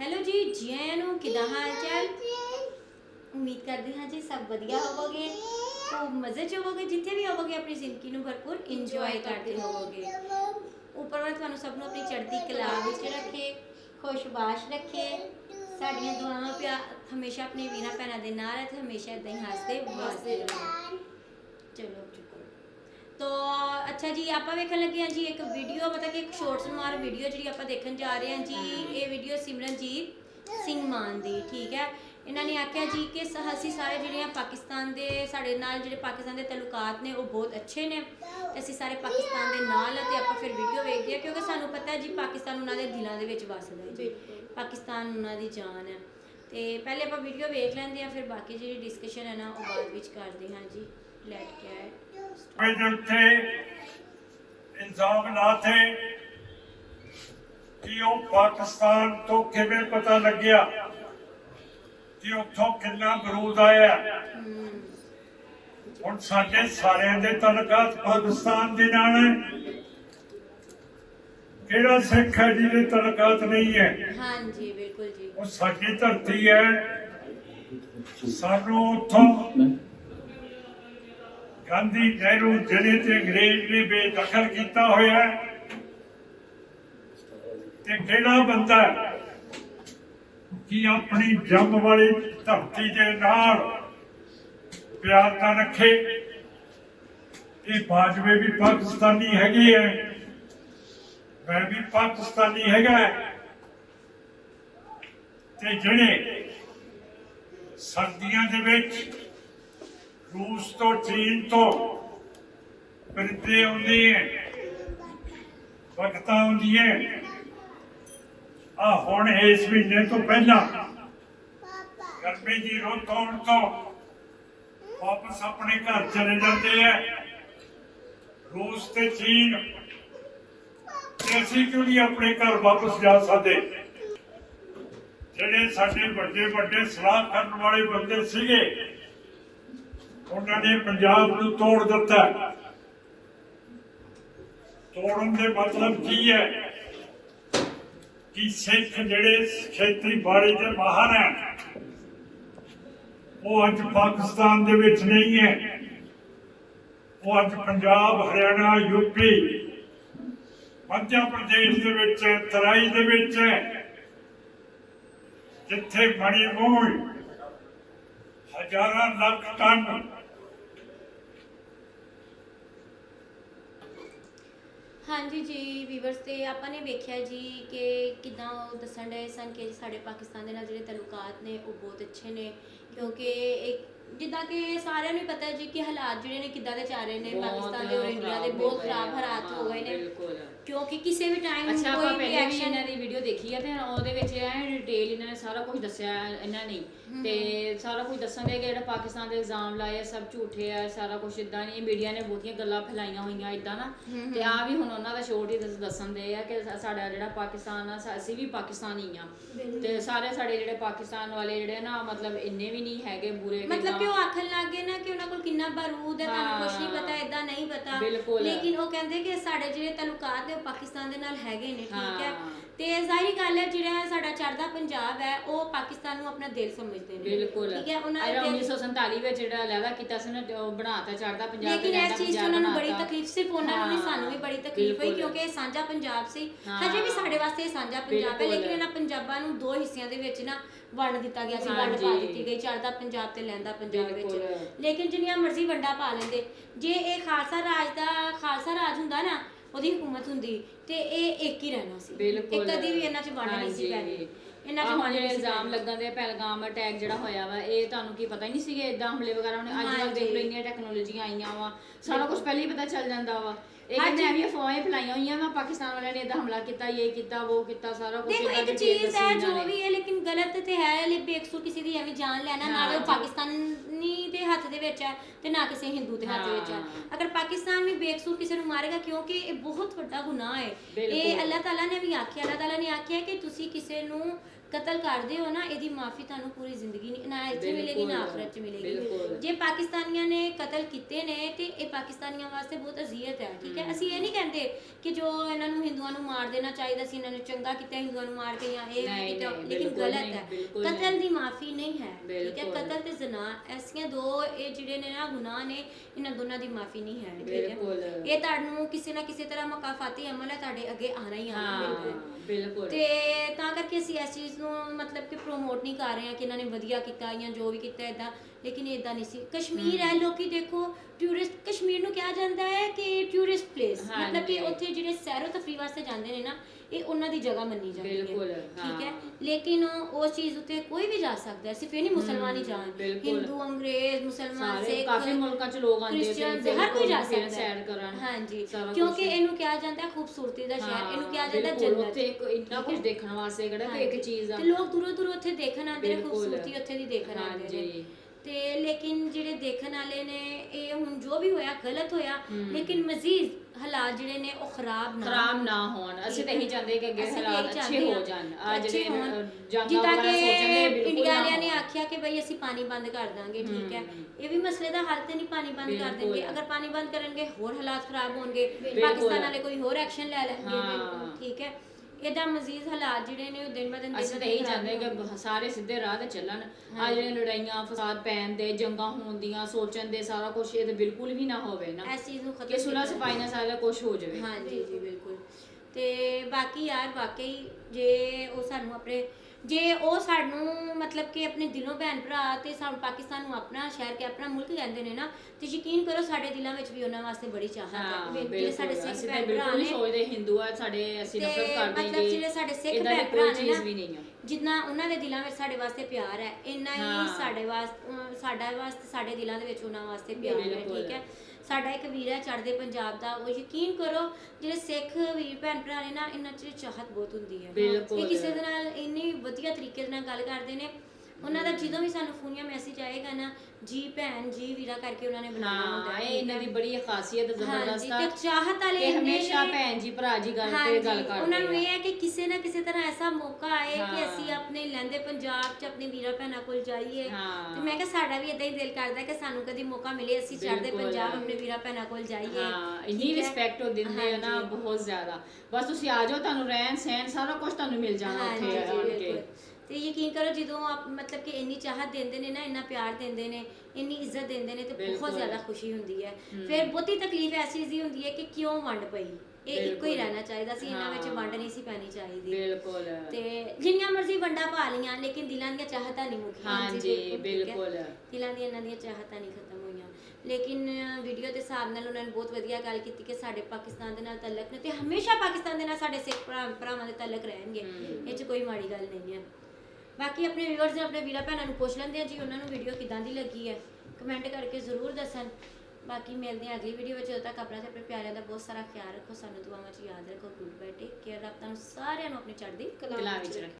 Hello ਜੀ ਜੀ ਆਇਆਂ ਨੂੰ ਕਿਦਾਂ ਹਾਲ ਚਾਲ ਉਮੀਦ ਕਰਦੇ ਹਾਂ ਜੀ ਸਭ ਵਧੀਆ ਹੋਵੋਗੇ। ਖੂਬ ਮਜ਼ੇ ਚ ਹੋਵੋਗੇ, ਜਿੱਥੇ ਵੀ ਹੋਵੋਗੇ, ਆਪਣੀ ਜ਼ਿੰਦਗੀ ਨੂੰ ਭਰਪੂਰ ਇੰਜੋਏ ਕਰਦੇ ਹੋਵੋਗੇ। ਉੱਪਰ ਵਾਲਾ ਤੁਹਾਨੂੰ ਸਭ ਨੂੰ ਆਪਣੀ ਚੜ੍ਹਦੀ ਕਲਾ ਵਿੱਚ ਰੱਖੇ, ਖੁਸ਼ਬਾਸ਼ ਰੱਖੇ। ਸਾਡੀਆਂ ਦੁਆਵਾਂ ਪਿਆ, ਹਮੇਸ਼ਾ ਆਪਣੇ ਵੀਰਾਂ ਭੈਣਾਂ ਦੇ ਨਾਲ ਹੈ ਤੇ ਹਮੇਸ਼ਾ ਇਦਾਂ ਹੀ ਹੱਸਦੇ ਵਸਦੇ ਰਹੋ। ਚਲੋ ਤੋ ਅੱਛਾ ਜੀ ਆਪਾਂ ਵੇਖਣ ਲੱਗੇ ਹਾਂ ਜੀ ਇੱਕ ਵੀਡੀਓ ਮਤਲਬ ਕਿ ਇੱਕ ਸ਼ਾਰਟਸ ਮਾਰ ਵੀਡੀਓ ਜਿਹੜੀ ਆਪਾਂ ਦੇਖਣ ਜਾ ਰਹੇ ਹਾਂ ਜੀ ਇਹ ਵੀਡੀਓ ਸਿਮਰਨਜੀਤ ਸਿੰਘ ਮਾਨ ਦੀ ਠੀਕ ਹੈ। ਇਹਨਾਂ ਨੇ ਆਖਿਆ ਜੀ ਕਿ ਸ- ਅਸੀਂ ਸਾਰੇ ਜਿਹੜੇ ਆ ਪਾਕਿਸਤਾਨ ਦੇ ਸਾਡੇ ਨਾਲ ਜਿਹੜੇ ਪਾਕਿਸਤਾਨ ਦੇ ਤਾਲੁਕਾਤ ਨੇ ਉਹ ਬਹੁਤ ਅੱਛੇ ਨੇ। ਤੇ ਅਸੀਂ ਸਾਰੇ ਪਾਕਿਸਤਾਨ ਦੇ ਨਾਲ ਆ ਤੇ ਆਪਾਂ ਫਿਰ ਵੀਡੀਓ ਵੇਖਦੇ ਆ ਕਿਉਂਕਿ ਸਾਨੂੰ ਪਤਾ ਹੈ ਜੀ ਪਾਕਿਸਤਾਨ ਉਹਨਾਂ ਦੇ ਦਿਲਾਂ ਦੇ ਵਿੱਚ ਵੱਸਦਾ ਹੈ ਜੀ। ਪਾਕਿਸਤਾਨ ਉਹਨਾਂ ਦੀ ਜਾਨ ਹੈ। ਤੇ ਪਹਿਲੇ ਆਪਾਂ ਵੀਡੀਓ ਵੇਖ ਲੈਂਦੇ ਆ ਫਿਰ ਬਾਕੀ ਜਿਹੜੀ ਡਿਸਕਸ਼ਨ ਹੈ ਨਾ ਉਹ ਬਾਅਦ ਵਿੱਚ ਕਰਦੇ ਹਾਂ ਜੀ। ਲੈਟ ਕੈਟ ਦੇ ਉੱਤੇ ਇਲਜ਼ਾਮ ਲਾਤੇ ਕਿ ਉਹ ਪਾਕਿਸਤਾਨ ਤੋਂ ਕਿਵੇਂ ਪਤਾ ਲੱਗਿਆ ਕਿ ਉੱਥੋਂ ਕਿੰਨਾ ਬਰੂਦ ਆਇਆ ਹੁਣ ਸਾਡੇ ਸਾਰਿਆਂ ਦੇ ਤਲਕਾਤ ਪਾਕਿਸਤਾਨ ਦੇ ਨਾਲ ਹੈ ਕਿਹੜਾ ਸਿੱਖ ਹੈ ਜਿਹਦੇ ਤਲਕਾਤ ਨਹੀਂ ਹੈ ਹਾਂਜੀ ਬਿਲਕੁਲ ਜੀ ਉਹ ਸਾਡੀ ਧਰਤੀ ਹੈ ਸਾਨੂੰ ਉੱਥੋਂ ਗਾਂਧੀ ਨਹਿਰੂ ਜਿਹੜੇ ਤੇ ਅੰਗਰੇਜ਼ ਨੇ ਬੇਦਖਲ ਕੀਤਾ ਹੋਇਆ ਤੇ ਕਿਹੜਾ ਬੰਦਾ ਕਿ ਆਪਣੀ ਜੰਮ ਵਾਲੀ ਧਰਤੀ ਦੇ ਨਾਲ ਪਿਆਰ ਨਾ ਰੱਖੇ? ਇਹ ਬਾਜਵੇ ਵੀ ਪਾਕਿਸਤਾਨੀ ਹੈਗੇ ਹੈ। ਮੈਂ ਵੀ ਪਾਕਿਸਤਾਨੀ ਹੈਗਾ ਤੇ ਜਿਹੜੇ ਸਰਦੀਆਂ ਦੇ ਵਿੱਚ ਰੂਸ ਤੋਂ, ਚੀਨ ਤੋਂ ਪਰਦੇ ਆਉਂਦੇ ਹੈ ਵਕਤਾਂ ਆਉਂਦੀਆਂ ਆ ਹੁਣ ਇਸ ਮਹੀਨੇ ਤੋਂ ਪਹਿਲਾਂ ਗਰਮੀ ਦੀ ਰੁੱਤ ਆਉਣ ਤੋਂ ਵਾਪਸ ਆਪਣੇ ਘਰ ਚਲੇ ਜਾਂਦੇ ਹੈ ਰੂਸ ਤੇ ਚੀਨ ਅਸੀਂ ਕਿਉਂ ਨਹੀਂ ਆਪਣੇ ਘਰ ਵਾਪਸ ਜਾ ਸਕਦੇ? ਜਿਹੜੇ ਸਾਡੇ ਵੱਡੇ ਵੱਡੇ ਸਲਾਹ ਕਰਨ ਵਾਲੇ ਬੰਦੇ ਸੀਗੇ ਉਹਨਾਂ ਨੇ ਪੰਜਾਬ ਨੂੰ ਤੋੜ ਦਿੱਤਾ ਤੋੜਨ ਦੇ ਮਤਲਬ ਕੀ ਹੈ? ਕਿ ਸਿੱਖ ਜਿਹੜੇ ਖੇਤੀਬਾੜੀ ਦੇ ਮਾਹਰ ਹੈ ਉਹ ਅੱਜ ਪਾਕਿਸਤਾਨ ਦੇ ਵਿੱਚ ਨਹੀਂ ਹੈ। ਉਹ ਅੱਜ ਪੰਜਾਬ ਹਰਿਆਣਾ ਯੂਪੀ ਮੱਧ ਪ੍ਰਦੇਸ਼ ਦੇ ਵਿੱਚ ਹੈ, ਤਰਾਈ ਦੇ ਵਿੱਚ ਹੈ। ਜਿੱਥੇ ਬਣੀ ਮੂਲ ਹਜ਼ਾਰਾਂ ਲੱਖ ਟਨ ਹਾਂਜੀ ਜੀ ਵੀਵਰਸ ਤੇ ਆਪਾਂ ਨੇ ਵੇਖਿਆ ਜੀ ਕਿ ਕਿਦਾਂ ਉਹ ਦੱਸਣ ਡਏ ਸਨ ਕਿ ਸਾਡੇ ਪਾਕਿਸਤਾਨ ਦੇ ਨਾਲ ਜਿਹੜੇ ਤਾਲੁਕਾਤ ਨੇ ਉਹ ਬਹੁਤ ਅੱਛੇ ਨੇ, ਕਿਉਂਕਿ ਇੱਕ ਜਿੱਦਾਂ ਕਿ ਸਾਰਿਆਂ ਨੂੰ ਹੀ ਪਤਾ ਹੈ ਜੀ ਕਿ ਹਾਲਾਤ ਜਿਹੜੇ ਨੇ ਕਿੱਦਾਂ ਦੇ ਚੱਲ ਰਹੇ ਨੇ ਬਹੁਤ ਪਾਕਿਸਤਾਨ ਦੇ ਔਰ ਇੰਡੀਆ ਦੇ ਖਰਾਬ ਬਹੁਤ ਖਰਾਬ ਆ। ਹਾਲਾਤ ਹੋ ਗਏ ਨੇ। ਬਿਲਕੁਲ। ਕਿਉਂਕਿ ਕਿਸੇ ਵੀ ਟਾਈਮ ਅੱਛਾ ਆਪਾਂ ਕੋਈ ਪਹਿਲੇ ਵੀ ਰਿਐਕਸ਼ਨ ਇਹਨਾਂ ਦੀ ਵੀਡੀਓ ਦੇਖੀ ਆ ਤੇ ਉਹਦੇ ਵਿੱਚ ਐ ਡਿਟੇਲ ਇਹਨਾਂ ਨੇ ਸਾਰਾ ਕੁਝ ਦੱਸਿਆ ਹੈ ਇਹਨਾਂ ਨੇ। ਤੇ ਸਾਰਾ ਕੁਝ ਦੱਸਣ ਦੇ ਕਿ ਜਿਹੜਾ ਪਾਕਿਸਤਾਨ ਦੇ ਇਲਜ਼ਾਮ ਲਾਏ ਆ ਸਭ ਝੂਠੇ ਆ ਸਾਰਾ ਕੁਝ ਇਦਾਂ ਨਹੀਂ ਮੀਡੀਆ ਨੇ ਬਹੁਤੀਆਂ ਗੱਲਾਂ ਫੈਲਾਈਆਂ ਹੋਈਆਂ ਇਦਾਂ ਨਾ। ਤੇ ਆ ਵੀ ਹੁਣ ਉਹਨਾਂ ਦਾ ਸ਼ੋਰਟ ਹੀ ਦੱਸ- ਦੱਸਣ ਦੇ ਆ ਕਿ ਸਾ- ਸਾਡਾ ਜਿਹੜਾ ਪਾਕਿਸਤਾਨ ਆ ਸਾ- ਅਸੀਂ ਵੀ ਪਾਕਿਸਤਾਨੀ ਆ। ਤੇ ਸਾਰੇ ਸਾਡੇ ਜਿਹੜੇ ਪਾਕਿਸਤਾਨ ਵਾਲੇ ਜਿਹੜੇ ਨਾ ਮਤਲਬ ਇੰਨੇ ਵੀ ਨਹੀਂ ਹੈਗੇ ਬੁਰੇ ਮਤਲਬ ਉਹ ਆਖਣ ਲੱਗੇ ਨਾ ਕਿ ਉਹਨਾਂ ਕੋਲ ਕਿੰਨਾ ਬਾਰੂਦ ਹੈ ਤੁਹਾਨੂੰ ਕੁਝ ਨਹੀਂ। ਪਤਾ ਇਦਾਂ ਨਹੀਂ ਪਤਾ ਬਿਲਕੁਲ। ਲੇਕਿਨ ਉਹ ਕਹਿੰਦੇ ਕਿ ਸਾਡੇ ਜਿਹੜੇ ਤਾਲੁਕਾਤ ਨੇ ਉਹ ਪਾਕਿਸਤਾਨ ਦੇ ਨਾਲ ਹੈਗੇ ਨੇ ਠੀਕ ਹੈ ਹਾਂ। ਤੇ ਜ਼ਾਹਿਰੀ ਗੱਲ ਹੈ ਜਿਹੜਾ ਸਾਡਾ ਚੜਦਾ ਪੰਜਾਬ ਹੈ ਉਹ ਪਾਕਿਸਤਾਨ ਨੂੰ ਆਪਣਾ ਦਿਲ ਸਮਝਦੇ ਨੇ ਬਿਲਕੁਲ ਠੀਕ ਹੈ ਉਹਨਾਂ ਦੇ 1947 ਵਿੱਚ ਜਿਹੜਾ ਲਹਿਦਾ ਕੀਤਾ ਸੀ ਨਾ ਤੇ ਉਹ ਬਣਾਤਾ ਚੜਦਾ ਪੰਜਾਬ ਲੇਕਿਨ ਤੇ ਇਸ ਚੀਜ਼ ਪੰਜਾਬ ਉਹਨਾਂ ਨੂੰ ਬੜੀ। ਤਕਲੀਫ ਸਿਰਫ ਉਹਨਾਂ ਨੂੰ ਨਹੀਂ ਸਾਨੂੰ ਵੀ ਬੜੀ ਤਕਲੀਫ ਹੋਈ ਬਿਲਕੁਲ। ਕਿਉਂਕਿ ਇਹ ਸਾਂਝਾ ਪੰਜਾਬ ਸੀ ਹਾਂ। ਹਜੇ ਵੀ ਸਾਡੇ ਵਾਸਤੇ ਇਹ ਸਾਂਝਾ ਪੰਜਾਬ ਹੈ ਬਿਲਕੁਲ। ਲੇਕਿਨ ਇਹਨਾਂ ਪੰਜਾਬਾਂ ਨੂੰ ਦੋ ਹਿੱਸਿਆਂ ਦੇ ਵਿੱਚ ਨਾ ਵੰਡ ਦਿੱਤਾ ਗਿਆ ਸੀ ਵੰਡ ਪਾ ਹਾਂਜੀ। ਦਿੱਤੀ ਗਈ ਚੜਦਾ ਪੰਜਾਬ ਤੇ ਲਹਿੰਦਾ ਪੰਜਾਬ ਵਿੱਚ। ਲੇਕਿਨ ਜਿੰਨੀਆਂ ਮਰਜ਼ੀ ਵੰਡਾ ਪਾ ਲੈਂਦੇ ਜੇ ਇਹ ਖਾਲਸਾ ਰਾਜ ਦਾ ਖਾਲਸਾ ਰਾਜ ਹੁੰਦਾ ਨਾ ਉਹਦੀ ਹਕੂਮਤ ਹੁੰਦੀ ਤੇ ਇਹ ਇੱਕ ਹੀ ਰਹਿਣਾ ਸੀ ਬਿਲਕੁਲ ਇਹ ਕਦੀ ਵੀ ਇਹਨਾਂ 'ਚ ਵੰਡ ਨਹੀਂ ਸੀ ਹਾਂਜੀ। ਪੈਣੀ ਇਹਨਾਂ 'ਚ ਵੰਡ ਜਿਹੜੇ ਇਲਜ਼ਾਮ। ਲੱਗਣ ਦੇ ਪਹਿਲਗਾਮ ਅਟੈਕ ਜਿਹੜਾ ਹੋਇਆ ਵਾ ਇਹ ਤੁਹਾਨੂੰ ਕੀ ਪਤਾ ਹੀ ਨਹੀਂ ਸੀਗੇ ਇਦਾਂ ਹਮਲੇ ਵਗੈਰਾ ਉਹਨੇ ਅੱਜ ਕੱਲ੍ਹ ਦੇਖ ਲਓ। ਇੰਨੀਆਂ ਟੈਕਨੋਲੋਜੀਆਂ ਆਈਆਂ ਵਾ ਸਾਰਾ ਕੁਝ ਪਹਿਲਾਂ ਹੀ ਪਤਾ ਚੱਲ ਜਾਂਦਾ ਵਾ ਇਹ। ਕਹਿੰਦੇ ਐਵੇਂ ਅਫਵਾਹਾਂ ਫੈਲਾਈਆਂ ਹੋਈਆਂ ਵਾ ਪਾਕਿਸਤਾਨ ਵਾਲਿਆਂ ਨੇ ਇਦਾਂ ਹਮਲਾ ਕੀਤਾ ਇਹ ਕੀਤਾ ਉਹ ਕੀਤਾ ਸਾਰਾ ਕੁਝ ਦੇਖੋ ਇੱਕ ਚੀਜ਼ ਹੈ ਜੋ ਵੀ ਹੈ ਲੇਕਿਨ ਗਲਤ ਤੇ ਹੈ ਲਈ ਬੇਕਸੂਰ ਕਿਸੇ ਦੀ ਐਵੇਂ ਜਾਨ ਲੈਣਾ ਨਾਲੇ ਉਹ ਹਾਂ। ਪਾਕਿਸਤਾਨੀ ਦੇ ਹੱਥ ਦੇ ਵਿੱਚ ਹੈ ਤੇ ਨਾ ਕਿਸੇ ਹਿੰਦੂ ਦੇ ਹੱਥ ਵਿੱਚ ਹੈ ਹਾਂ। ਅਗਰ ਪਾਕਿਸਤਾਨ ਵੀ ਬੇਕਸੂਰ ਕਿਸੇ ਨੂੰ ਮਾਰੇਗਾ ਕਿਉਂਕਿ ਇਹ ਬਹੁਤ ਵੱਡਾ ਗੁਨਾਹ ਹੈ ਇਹ। ਅੱਲਾਹ ਤਾਲਾ ਨੇ ਵੀ ਆਖਿਆ ਅੱਲਾਹ ਤਾਲਾ ਨੇ ਆਖਿਆ ਕਿ ਤੁਸੀਂ ਕਿਸੇ ਨੂੰ ਕਤਲ ਕਰਦੇ ਹੋ ਨਾ ਇਹਦੀ ਮਾਫੀ ਤੁਹਾਨੂੰ ਪੂਰੀ ਜ਼ਿੰਦਗੀ ਨਹੀਂ ਨਾ ਇੱਥੇ ਮਿਲੇਗੀ ਨਾ। ਆਖਰਤ ਚ ਮਿਲੇਗੀ। ਜੇ ਪਾਕਿਸਤਾਨੀਆਂ ਨੇ ਕਤਲ ਕੀਤੇ ਨੇ ਤੇ ਇਹ ਪਾਕਿਸਤਾਨੀਆਂ ਵਾਸਤੇ ਬਹੁਤ ਅਜ਼ੀਅਤ ਹੈ ਠੀਕ ਹੈ ਅਸੀਂ ਇਹ ਨਹੀਂ ਕਹਿੰਦੇ ਕਿ ਜੋ ਇਹਨਾਂ ਨੂੰ ਹਿੰਦੂਆਂ ਨੂੰ ਮਾਰ ਦੇਣਾ ਚਾਹੀਦਾ ਸੀ ਇਹਨਾਂ ਨੇ ਚੰਗਾ ਕੀਤਾ ਹਿੰਦੂਆਂ ਨੂੰ ਮਾਰ ਕੇ ਜਾਂ ਇਹ ਕੀਤਾ ਲੇਕਿਨ ਗਲਤ ਹੈ ਕਤਲ। ਦੀ ਮਾਫੀ ਨਹੀਂ ਹੈ ਠੀਕ ਹੈ। ਕਤਲ ਤੇ ਜ਼ਨਾ ਐਸੀਆਂ ਦੋ ਇਹ ਜਿਹੜੇ ਨੇ ਨਾ ਗੁਨਾਹ ਨੇ ਇਹਨਾਂ ਦੋਨਾਂ ਦੀ ਮਾਫੀ ਨਹੀਂ ਹੈ ਠੀਕ। ਹੈ ਇਹ ਤੁਹਾਨੂੰ ਕਿਸੇ ਨਾ ਕਿਸੇ ਤਰ੍ਹਾਂ ਮਕਾਫਾਤੀ ਅਮਲ ਹੈ ਤੁਹਾਡੇ ਅੱਗੇ ਆਣਾ ਹੀ ਆਣਾ ਬਿਲਕੁਲ ਤੇ ਤਾਂ ਕਰਕੇ ਅਸੀਂ ਇਸ ਚੀਜ਼ ਨੂੰ ਮਤਲਬ ਕਿ ਪ੍ਰੋਮੋਟ ਨਹੀਂ ਕਰ ਰਹੇ ਹਾਂ ਕਿ ਇਹਨਾਂ ਨੇ ਵਧੀਆ ਕੀਤਾ ਜਾਂ ਜੋ ਵੀ ਕੀਤਾ ਇਦਾਂ ਲੇਕਿਨ ਇਦਾਂ ਨਹੀਂ ਸੀ। ਕਸ਼ਮੀਰ ਹੈ। ਲੋਕੀ ਦੇਖੋ ਟੂਰਿਸਟ ਕਸ਼ਮੀਰ ਨੂੰ ਕਿਹਾ ਜਾਂਦਾ ਹੈ ਕਿ ਟੂਰਿਸਟ ਪਲੇਸ ਮਤਲਬ ਕਿ। ਉੱਥੇ ਜਿਹੜੇ ਸੈਰੋ ਤਫਰੀਹ ਵਾਸਤੇ ਜਾਂਦੇ ਨੇ ਨਾ ਇਹ ਉਹਨਾਂ ਦੀ ਜਗ੍ਹਾ ਮੰਨੀ ਜਾਂਦੀ ਹੈ। ਬਿਲਕੁਲ, ਠੀਕ ਹੈ। ਲੇਕਿਨ ਉਸ ਚੀਜ਼ ਉੱਤੇ ਕੋਈ ਵੀ ਜਾ ਸਕਦਾ ਹੈ। ਸਿਰਫ ਇਹ ਨਹੀਂ ਮੁਸਲਮਾਨ ਹੀ ਜਾਣ। ਹਿੰਦੂ ਅੰਗਰੇਜ਼ ਮੁਸਲਮਾਨ ਸਾਰੇ ਸਿੱਖ ਕਾਫੀ ਮੁਲਕਾਂ ਚ ਲੋਕ ਆਉਂਦੇ ਤੇ ਹਰ ਕੋਈ ਜਾ ਸਕਦਾ ਸੈਰ ਹੈ ਕਰਨ ਹਾਂਜੀ। ਸਾਰਾ ਕਿਉਂਕਿ। ਇਹਨੂੰ ਕਿਹਾ ਜਾਂਦਾ ਹੈ ਖੂਬਸੂਰਤੀ ਦਾ ਸ਼ਹਿਰ। ਇਹਨੂੰ ਕਿਹਾ ਜਾਂਦਾ ਜੰਨਤ। ਉੱਥੇ ਇੱਕ ਇੰਨਾ ਕੁਝ ਦੇਖਣ ਵਾਸਤੇ ਕਿਹੜਾ ਇੱਕ ਚੀਜ਼ ਆ। ਤੇ ਲੋਕ ਦੂਰੋਂ ਦੂਰੋਂ ਉੱਥੇ ਦੇਖਣ ਆਉਂਦੇ ਨੇ। ਖੂਬਸੂਰਤੀ ਉੱਥੇ ਦੀ ਦੇਖਣ ਆਉਂਦੇ ਨੇ। ਤੇ ਲੇਕਿਨ ਜਿਹੜੇ ਦੇਖਣ ਵਾਲੇ ਨੇ ਇਹ ਹੁਣ ਜੋ ਵੀ ਹੋਇਆ ਗਲਤ ਹੋਇਆ ਲੇਕਿਨ ਮਜ਼ੀਦ ਹਾਲਾਤ ਜਿਹੜੇ ਨੇ ਉਹ ਖਰਾਬ ਨਾ ਖਰਾਬ ਨਾ ਹੋਣ। ਅਸੀਂ ਤਾਂ ਇਹੀ ਚਾਹੁੰਦੇ ਕਿ ਅੱਗੇ ਅਸੀਂ ਹਾਲਾਤ ਅੱਛੇ ਚਾਹੁੰਦੇ ਹੋ ਹਾਂ, ਜਾਣ। ਆ ਅੱਛੇ ਜਿਹੜੇ ਹੋਣ। ਜੰਗਾਂ ਜਿੱਦਾਂ ਵਗੈਰਾ ਸੋਚਣ ਦੇ ਕਿ ਬਿਲਕੁਲ ਇੰਡੀਆ ਵਾਲਿਆਂ ਨੇ। ਆਖਿਆ ਕਿ ਬਈ ਅਸੀਂ ਪਾਣੀ ਬੰਦ ਕਰ ਦਾਂਗੇ ਠੀਕ ਹੈ। ਇਹ ਵੀ ਮਸਲੇ ਦਾ ਹੱਲ ਤੇ ਨਹੀਂ ਪਾਣੀ ਬੰਦ ਕਰ ਬਿਲਕੁਲ। ਦੇਣਗੇ। ਅਗਰ ਪਾਣੀ ਬੰਦ ਕਰਨਗੇ ਹੋਰ ਹਾਲਾਤ ਖਰਾਬ ਹੋਣਗੇ। ਪਾਕਿਸਤਾਨ ਵਾਲੇ ਕੋਈ ਹੋਰ ਐਕਸ਼ਨ ਲੈ ਲੈਣਗੇ ਹਾਂ। ਬਿਲਕੁਲ। ਠੀਕ ਹੈ। ਇਹਦਾ ਮਜ਼ੀਦ ਹਾਲਾਤ ਜਿਹੜੇ ਨੇ ਉਹ ਦਿਨ ਬ ਦਿਨ ਦਿਨ ਅਸੀਂ ਤਾਂ ਇਹੀ ਚਾਹੁੰਦੇ ਕਿ। ਬ- ਸਾਰੇ ਸਿੱਧੇ ਰਾਹ ਤੇ ਚੱਲਣ। ਆ ਜਿਹੜੇ ਲੜਾਈਆਂ ਫਸਾਦ ਪੈਣ ਦੇ ਜੰਗਾਂ ਹੋਣ ਦੀਆਂ ਸੋਚਣ ਦੇ ਸਾਰਾ ਕੁਝ ਇਹ ਤਾਂ ਬਿਲਕੁਲ ਵੀ ਨਾ ਹੋਵੇ ਨਾ। ਇਸ ਚੀਜ਼ ਨੂੰ ਖਤਮ ਕਿ ਸੁਲਾ ਕੀਤਾ। ਸਫ਼ਾਈ ਨਾਲ ਸਾਰਾ ਕੁਝ ਹੋ ਜਾਵੇ। ਹਾਂਜੀ ਜੀ ਬਿਲਕੁਲ। ਤੇ ਬਾਕੀ ਯਾਰ ਵਾਕਈ ਜੇ ਉਹ ਸਾਨੂੰ ਆਪਣੇ ਜੇ ਉਹ ਸਾਨੂੰ ਮਤਲਬ ਕਿ ਆਪਣੇ ਦਿਲੋਂ ਭੈਣ ਭਰਾ ਤੇ ਸਾਨੂੰ ਪਾਕਿਸਤਾਨ ਨੂੰ ਆਪਣਾ ਸ਼ਹਿਰ ਕੇ ਆਪਣਾ ਮੁਲਕ ਕਹਿੰਦੇ ਨੇ ਨਾ ਤੇ ਯਕੀਨ ਕਰੋ ਸਾਡੇ ਦਿਲਾਂ ਵਿੱਚ ਵੀ ਉਹਨਾਂ ਵਾਸਤੇ ਬੜੀ ਚਾਹਤ ਹਾਂ ਜਿਹੜੇ ਸਾਡੇ ਸਿੱਖ ਭੈਣ ਭਰਾ ਨੇ ਸੋਚਦੇ ਹਿੰਦੂ ਆ ਸਾਡੇ ਅਸੀਂ ਨਫ਼ਰਤ ਕਰਦੇ ਮਤਲਬ ਜਿਹੜੇ ਸਾਡੇ ਸਿੱਖ ਭੈਣ ਭਰਾ ਨੇ ਨਾ, ਜਿੰਨਾ ਉਹਨਾਂ ਦੇ ਦਿਲਾਂ ਵਿੱਚ ਸਾਡੇ ਵਾਸਤੇ ਪਿਆਰ ਹੈ ਇੰਨਾ ਹੀ। ਸਾਡੇ ਵਾਸਤੇ ਸਾਡਾ ਵਾਸਤੇ ਸਾਡੇ ਦਿਲਾਂ ਦੇ ਵਿੱਚ ਉਹਨਾਂ ਵਾਸਤੇ ਪਿਆਰ ਹੈ। ਠੀਕ ਹੈ ਸਾਡਾ ਇੱਕ ਵੀਰ ਹੈ ਚੜ੍ਹਦੇ ਪੰਜਾਬ ਦਾ ਉਹ ਯਕੀਨ ਕਰੋ ਜਿਹੜੇ ਸਿੱਖ ਵੀਰ ਭੈਣ ਭਰਾ ਨੇ ਨਾ ਇਹਨਾਂ 'ਚ ਚਾਹਤ ਬਹੁਤ ਹੁੰਦੀ ਹੈ ਬਿਲਕੁਲ। ਇਹ ਕਿਸੇ ਦੇ ਨਾਲ ਇੰਨੀ ਵਧੀਆ ਤਰੀਕੇ ਦੇ ਨਾਲ ਗੱਲ ਕਰਦੇ ਨੇ ਉਹਨਾਂ ਦਾ ਜਦੋਂ ਵੀ ਸਾਨੂੰ ਫੋਨ ਜਾਂ ਮੈਸੇਜ ਆਏਗਾ ਨਾ ਜੀ ਭੈਣ ਜੀ ਵੀਰਾ ਕਰਕੇ ਉਹਨਾਂ ਨੇ ਬਣਾਉਣਾ ਹੁੰਦਾ ਹਾਂ ਹੈ, ਇਹ ਠੀਕ ਇਹਨਾਂ? ਦੀ ਬੜੀ ਖਾਸੀਅਤ ਜ਼ਬਰਦਸਤ ਆ ਤੇ ਚਾਹਤ ਵਾਲੇ ਕਿ ਹਮੇਸ਼ਾ ਭੈਣ ਜੀ ਭਰਾ ਜੀ ਗੱਲ ਤੇ ਗੱਲ ਕਰਦੇ ਉਹਨਾਂ ਨੂੰ। ਇਹ ਹੈ ਕਿ ਕਿਸੇ ਨਾ ਕਿਸੇ ਤਰ੍ਹਾਂ ਐਸਾ ਮੌਕਾ ਆਏ ਕਿ। ਅਸੀਂ ਆਪਣੇ ਲਹਿੰਦੇ ਪੰਜਾਬ 'ਚ ਆਪਣੇ ਵੀਰਾਂ ਭੈਣਾਂ ਕੋਲ ਜਾਈਏ। ਤੇ ਮੈਂ ਕਿਹਾ ਸਾਡਾ ਵੀ ਇਦਾਂ ਹੀ ਦਿਲ ਕਰਦਾ ਕਿ ਸਾਨੂੰ ਕਦੀ ਮੌਕਾ ਮਿਲੇ ਅਸੀਂ ਚੜ੍ਹਦੇ। ਪੰਜਾਬ ਆਪਣੇ ਵੀਰਾਂ ਭੈਣਾਂ ਕੋਲ ਜਾਈਏ ਹਾਂ ਇੰਨੀ? ਰਿਸਪੈਕਟ ਉਹ ਦਿੰਦੇ ਆ ਨਾ। ਬਹੁਤ ਜ਼ਿਆਦਾ ਬਸ ਤੁਸੀਂ ਆ ਜਾਓ ਤੁਹਾਨੂੰ ਰਹਿਣ ਸਹਿਣ ਸਾਰਾ ਕੁਝ ਤੁਹਾਨੂੰ ਮਿਲ ਜਾਣਾ ਉੱਥੇ ਆਣ ਕੇ ਤੇ ਯਕੀਨ ਕਰੋ ਜਦੋਂ ਆਪ ਮਤਲਬ ਕਿ ਇੰਨੀ ਚਾਹਤ ਦਿੰਦੇ ਨੇ ਨਾ ਇੰਨਾ ਪਿਆਰ ਦਿੰਦੇ ਨੇ ਇੰਨੀ ਇੱਜ਼ਤ ਦਿੰਦੇ ਨੇ ਤੇ ਬਹੁਤ ਬਿਲਕੁਲ। ਜ਼ਿਆਦਾ ਖੁਸ਼ੀ ਹੁੰਦੀ ਹੈ ਫਿਰ ਬਹੁਤੀ ਤਕਲੀਫ ਐਸੀ ਦੀ ਹੁੰਦੀ ਹੈ ਕਿ ਕਿਉਂ ਵੰਡ ਪਈ ਇਹ ਇੱਕੋ ਹੀ ਬਿਲਕੁਲ। ਰਹਿਣਾ ਚਾਹੀਦਾ ਸੀ ਇਹਨਾਂ ਵਿੱਚ ਹਾਂ। ਵੰਡ ਨਹੀਂ ਸੀ ਪੈਣੀ ਚਾਹੀਦੀ ਬਿਲਕੁਲ ਤੇ ਜਿੰਨੀਆਂ ਮਰਜ਼ੀ ਵੰਡਾ ਪਾ ਲੀਆਂ ਲੇਕਿਨ ਦਿਲਾਂ ਦੀਆਂ ਚਾਹਤਾਂ ਨਹੀਂ ਮੁੱਕੀਆਂ ਹਾਂਜੀ, ਠੀਕ ਹੈ? ਬਿਲਕੁਲ। ਦਿਲਾਂ ਦੀਆਂ ਇਹਨਾਂ ਦੀਆਂ ਚਾਹਤਾਂ ਨਹੀਂ ਖਤਮ ਹੋਈਆਂ ਲੇਕਿਨ ਵੀਡੀਓ ਦੇ ਹਿਸਾਬ ਨਾਲ ਉਹਨਾਂ ਨੇ ਬਹੁਤ ਵਧੀਆ ਗੱਲ ਕੀਤੀ ਕਿ ਸਾਡੇ ਪਾਕਿਸਤਾਨ ਦੇ ਨਾਲ ਤਲਕ ਨੇ ਤੇ ਹਮੇਸ਼ਾ ਪਾਕਿਸਤਾਨ ਦੇ ਨਾਲ ਸਾਡੇ ਸਿੱਖ ਭਰਾ ਭਰਾਵਾਂ ਦੇ ਤਲਕ ਰਹਿਣਗੇ ਇਹ 'ਚ ਕੋਈ ਮਾੜੀ ਗੱਲ ਨਹੀਂ ਹੈ ਬਾਕੀ ਆਪਣੇ ਵਿਊਅਰਸ ਨੇ ਆਪਣੇ ਵੀਰਾਂ ਭੈਣਾਂ ਨੂੰ ਪੁੱਛ ਲੈਂਦੇ ਆ ਜੀ ਉਹਨਾਂ ਨੂੰ ਵੀਡੀਓ ਕਿਦਾਂ ਦੀ ਲੱਗੀ ਹੈ? ਕਮੈਂਟ ਕਰਕੇ ਜ਼ਰੂਰ ਦੱਸਣ। ਬਾਕੀ ਮਿਲਦੇ ਹਾਂ ਅਗਲੀ ਵੀਡੀਓ ਵਿੱਚ ਉਦੋਂ ਤੱਕ ਆਪਣਾ ਤੇ ਆਪਣੇ ਪਿਆਰਿਆਂ ਦਾ ਬਹੁਤ ਸਾਰਾ ਖਿਆਲ ਰੱਖੋ ਸਾਨੂੰ ਦੁਆਵਾਂ 'ਚ ਯਾਦ ਰੱਖੋ ਗੁੱਡ ਬਾਏ ਟੇਕ ਕੇਅਰ ਰੱਬ ਤੁਹਾਨੂੰ ਸਾਰਿਆਂ ਨੂੰ ਆਪਣੀ ਚੜ੍ਹਦੀ ਕਲਾ ਵਿੱਚ ਰੱਖੇ।